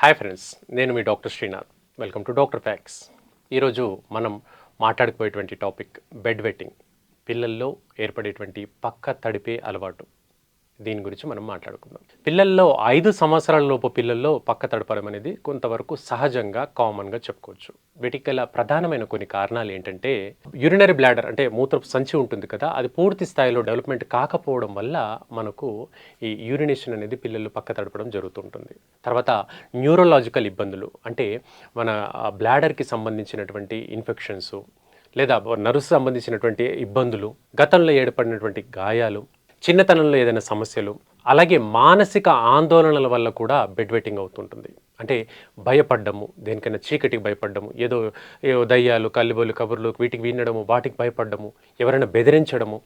Hi friends నేను మీ doctor Srinath. Welcome to doctor facts ఈరోజు మనం మాట్లాడుకుపోయేటువంటి టాపిక్ బెడ్ వెట్టింగ్. పిల్లల్లో ఏర్పడేటువంటి పక్క తడిపే అలవాటు. దీని గురించి మనం మాట్లాడుకుందాం. పిల్లల్లో ఐదు సంవత్సరాల లోపు పిల్లల్లో పక్క తడపడం అనేది కొంతవరకు సహజంగా కామన్గా చెప్పుకోవచ్చు. వీటికి గల ప్రధానమైన కొన్ని కారణాలు ఏంటంటే యూరినరీ బ్లాడర్ అంటే మూత్రపు సంచి ఉంటుంది కదా అది పూర్తి స్థాయిలో డెవలప్మెంట్ కాకపోవడం వల్ల మనకు ఈ యూరినేషన్ అనేది పిల్లలు పక్క తడపడం జరుగుతుంటుంది. తర్వాత న్యూరలాజికల్ ఇబ్బందులు అంటే మన బ్లాడర్కి సంబంధించినటువంటి ఇన్ఫెక్షన్స్ లేదా నరుసు సంబంధించినటువంటి ఇబ్బందులు గతంలో ఏర్పడినటువంటి గాయాలు చిన్నతనంలో ఏదైనా సమస్యలు అలాగే మానసిక ఆందోళనల వల్ల కూడా బెడ్ వెట్టింగ్ అవుతుంటుంది. అంటే భయపడ్డము దేనికైనా చీకటికి భయపడ్డము ఏదో ఏదో దయ్యాలు కల్లిబోలు కబుర్లు వీటికి వినడము వాటికి భయపడ్డము ఎవరైనా బెదిరించడము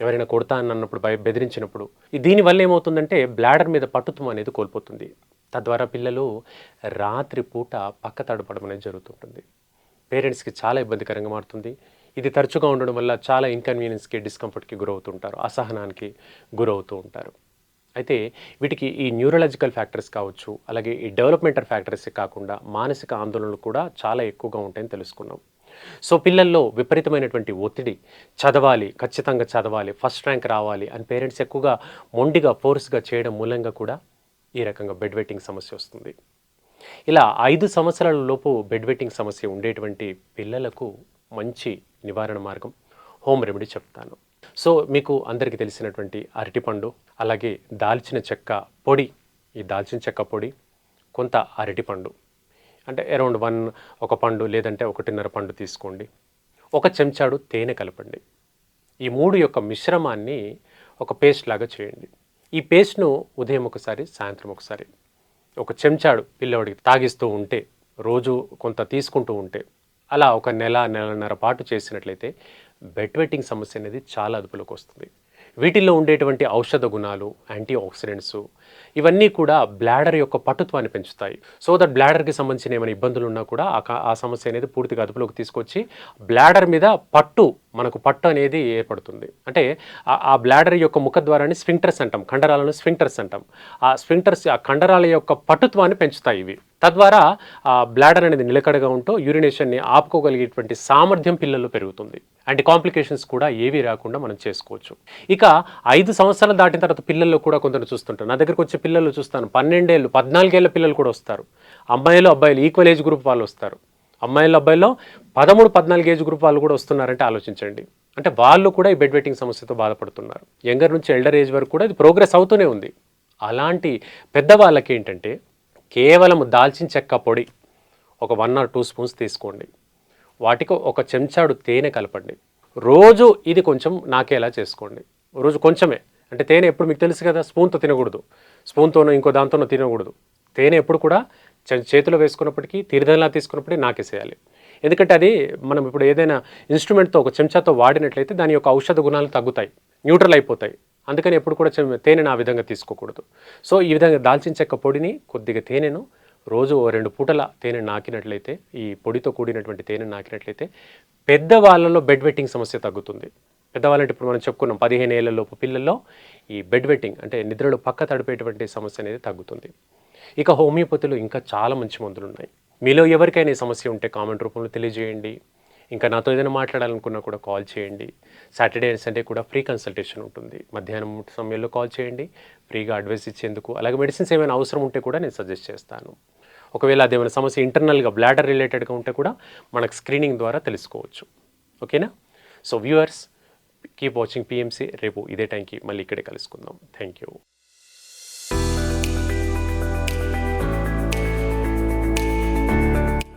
ఎవరైనా కొడతానన్నప్పుడు భయ బెదిరించినప్పుడు దీనివల్ల ఏమవుతుందంటే బ్లాడర్ మీద పట్టుత్వం అనేది కోల్పోతుంది. తద్వారా పిల్లలు రాత్రి పూట పక్క తడపడం అనేది జరుగుతుంటుంది. పేరెంట్స్కి చాలా ఇబ్బందికరంగా మారుతుంది. ఇది తరచుగా ఉండడం వల్ల చాలా ఇన్కన్వీనియన్స్కి డిస్కంఫర్ట్కి గురవుతుంటారు అసహనానికి గురవుతూ ఉంటారు. అయితే వీటికి ఈ న్యూరలాజికల్ ఫ్యాక్టర్స్ కావచ్చు అలాగే ఈ డెవలప్మెంటల్ ఫ్యాక్టర్స్ కాకుండా మానసిక ఆందోళనలు కూడా చాలా ఎక్కువగా ఉంటాయని తెలుసుకున్నాం. సో పిల్లల్లో విపరీతమైనటువంటి ఒత్తిడి చదవాలి ఖచ్చితంగా చదవాలి ఫస్ట్ ర్యాంక్ రావాలి అని పేరెంట్స్ ఎక్కువగా మొండిగా ఫోర్స్గా చేయడం మూలంగా కూడా ఈ రకంగా బెడ్ వెట్టింగ్ సమస్య వస్తుంది. ఇలా ఐదు సంవత్సరాల లోపు బెడ్ వెట్టింగ్ సమస్య ఉండేటువంటి పిల్లలకు మంచి నివారణ మార్గం. హోమ్ రెమెడీ చెప్తాను. సో మీకు అందరికీ తెలిసినటువంటి అరటిపండు అలాగే దాల్చిన చెక్క పొడి. ఈ దాల్చిన చెక్క పొడి కొంత అరటిపండు. అంటే అరౌండ్ వన్ ఒక పండు లేదంటే ఒకటిన్నర పండు తీసుకోండి. ఒక చెంచాడు తేనె కలపండి. ఈ మూడు యొక్క మిశ్రమాన్ని ఒక పేస్ట్ లాగా చేయండి. ఈ పేస్ట్ను ఉదయం ఒకసారి సాయంత్రం ఒకసారి. ఒక చెంచాడు పిల్లవాడికి తాగిస్తూ ఉంటే రోజు కొంత తీసుకుంటూ ఉంటే అలా ఒక నెల నెలన్నర పాటు చేసినట్లయితే బెడ్ వెట్టింగ్ సమస్య అనేది చాలా అదుపులోకి వస్తుంది. వీటిల్లో ఉండేటువంటి ఔషధ గుణాలు యాంటీ ఆక్సిడెంట్స్ ఇవన్నీ కూడా బ్లాడర్ యొక్క పటుత్వాన్ని పెంచుతాయి. సో దట్ బ్లాడర్కి సంబంధించిన ఏమైనా ఇబ్బందులు ఉన్నా కూడా ఆ ఆ సమస్య అనేది పూర్తిగా అదుపులోకి తీసుకొచ్చి బ్లాడర్ మీద పట్టు మనకు పట్టు అనేది ఏర్పడుతుంది. అంటే ఆ- బ్లాడర్ యొక్క ముఖద్వారాన్ని స్ఫింక్టర్స్ అంటాం కండరాలను స్ఫింక్టర్స్ అంటాం. ఆ స్ఫింక్టర్స్ ఆ కండరాల యొక్క పటుత్వాన్ని పెంచుతాయి ఇవి. తద్వారా ఆ బ్లాడర్ అనేది నిలకడగా ఉంటూ యూరినేషన్ని ఆపుకోగలిగేటువంటి సామర్థ్యం పిల్లల్లో పెరుగుతుంది. అండ్ కాంప్లికేషన్స్ కూడా ఏవి రాకుండా మనం చేసుకోవచ్చు. ఇక ఐదు సంవత్సరాలు దాటిన తర్వాత పిల్లల్లో కూడా కొందరు చూస్తుంటారు. నా దగ్గరకు వచ్చే పిల్లలు చూస్తాను పన్నెండేళ్ళు పద్నాలుగేళ్ళ పిల్లలు కూడా వస్తారు. అమ్మాయిలు అబ్బాయిలు ఈక్వల్ ఏజ్ గ్రూప్ వాళ్ళు వస్తారు. అమ్మాయిల అబ్బాయిలో పదమూడు పద్నాలుగు ఏజ్ గ్రూప్ వాళ్ళు కూడా వస్తున్నారంటే ఆలోచించండి. అంటే వాళ్ళు కూడా ఈ బెడ్ వెయిటింగ్ సమస్యతో బాధపడుతున్నారు. యంగర్ నుంచి ఎల్డర్ ఏజ్ వరకు కూడా ఇది ప్రోగ్రెస్ అవుతూనే ఉంది. అలాంటి పెద్దవాళ్ళకి ఏంటంటే కేవలం దాల్చిన చెక్క పొడి ఒక వన్ ఆర్ టూ స్పూన్స్ తీసుకోండి. వాటికి ఒక చెంచాడు తేనె కలపండి. రోజు ఇది కొంచెం నాకేలా చేసుకోండి. రోజు కొంచెమే. అంటే తేనె ఎప్పుడు మీకు తెలుసు కదా స్పూన్తో తినకూడదు. స్పూన్తోనో ఇంకో దాంతోనో తినకూడదు. తేనె ఎప్పుడు కూడా చేతిలో వేసుకున్నప్పటికీ తీర్థంలా తీసుకున్నప్పటికీ నాకేసేయాలి. ఎందుకంటే అది మనం ఇప్పుడు ఏదైనా ఇన్స్ట్రుమెంట్తో ఒక చెంచాతో వాడినట్లయితే దాని యొక్క ఔషధ గుణాలు తగ్గుతాయి న్యూట్రల్ అయిపోతాయి. అందుకని ఎప్పుడు కూడా చెం- తేనెను ఆ విధంగా తీసుకోకూడదు. సో ఈ విధంగా దాల్చిన చెక్క పొడిని కొద్దిగా తేనెను రోజు ఓ రెండు పూటల తేనె నాకినట్లయితే ఈ పొడితో కూడినటువంటి తేనె నాకినట్లయితే పెద్దవాళ్ళలో బెడ్ వెట్టింగ్ సమస్య తగ్గుతుంది. పెద్దవాళ్ళంటే ఇప్పుడు మనం చెప్పుకున్నాం పదిహేను ఏళ్ళలోపు పిల్లల్లో ఈ బెడ్ వెట్టింగ్ అంటే నిద్రలో పక్క తడిపేటువంటి సమస్య అనేది తగ్గుతుంది. ఇక హోమియోపతిలో ఇంకా చాలా మంచి మందులు ఉన్నాయి. మీలో ఎవరికైనా ఈ సమస్య ఉంటే కామెంట్ రూపంలో తెలియజేయండి. ఇంకా నాతో ఏదైనా మాట్లాడాలనుకున్నా కూడా కాల్ చేయండి. సాటర్డే అండ్ సండే కూడా ఫ్రీ కన్సల్టేషన్ ఉంటుంది. మధ్యాహ్నం సమయంలో కాల్ చేయండి. ఫ్రీగా అడ్వైస్ ఇచ్చేందుకు అలాగే మెడిసిన్స్ ఏమైనా అవసరం ఉంటే కూడా నేను సజెస్ట్ చేస్తాను. ఒకవేళ అదేమైనా సమస్య ఇంటర్నల్గా బ్లాడర్ రిలేటెడ్గా ఉంటే కూడా మనకు స్క్రీనింగ్ ద్వారా తెలుసుకోవచ్చు. ఓకేనా? So viewers keep watching PMC రేపు ఇదే టైంకి మళ్ళీ ఇక్కడే కలుసుకుందాం. Thank you.